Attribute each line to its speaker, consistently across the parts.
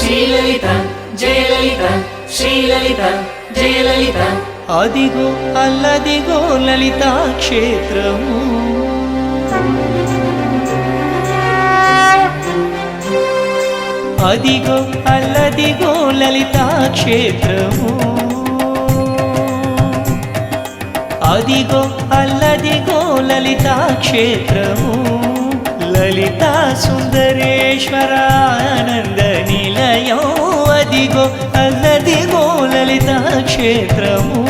Speaker 1: శ్రీలలిత జయలలిత శ్రీలలిత జయలలిత.
Speaker 2: అదిగో అల్లదిగో లలితా క్షేత్రము. అదిగో అల్లదిగో లలితా క్షేత్రము. అదిగో అల్లదిగో లలితా క్షేత్రము. లలితా సుందరేశ్వరాన క్షేత్రము.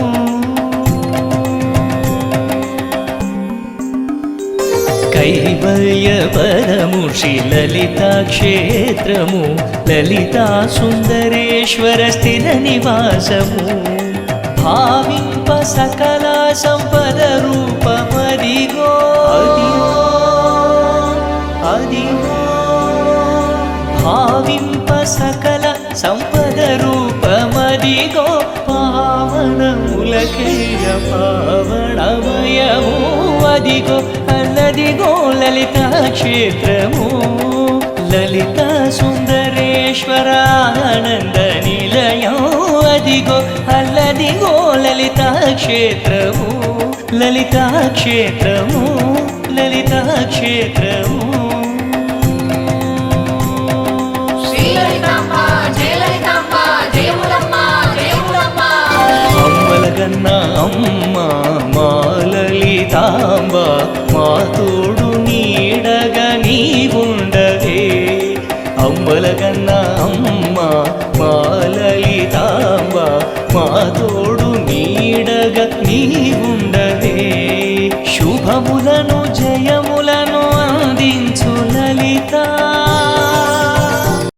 Speaker 2: కైవల్య పరము శ్రీ లలితా క్షేత్రము. లలితా సుందరేశ్వర స్థిర నివాసము. భావింప సకల సంపద రూపమదిగో. అదిగో భావింప సకల సంపద రూపమదిగో. పావనములకేయ పావనమయము. అదిగో అల్లదిగో లలిత క్షేత్రము లలిత సుందరేశ్వర ఆనంద నిలయం. అదిగో అల్లదిగో లలిత క్షేత్రము లలిత క్షేత్రము లలిత క్షేత్రము
Speaker 1: శ్రీలలితాంబ జయలలితాంబ
Speaker 2: అమ్మలగన్న అమ్మ మా లలితాంబ మా తోడు నీడగా నీ ఉండవే అమ్మలగన్న అమ్మ మా లలితాంబ మా తోడు నీడగా నీవుండ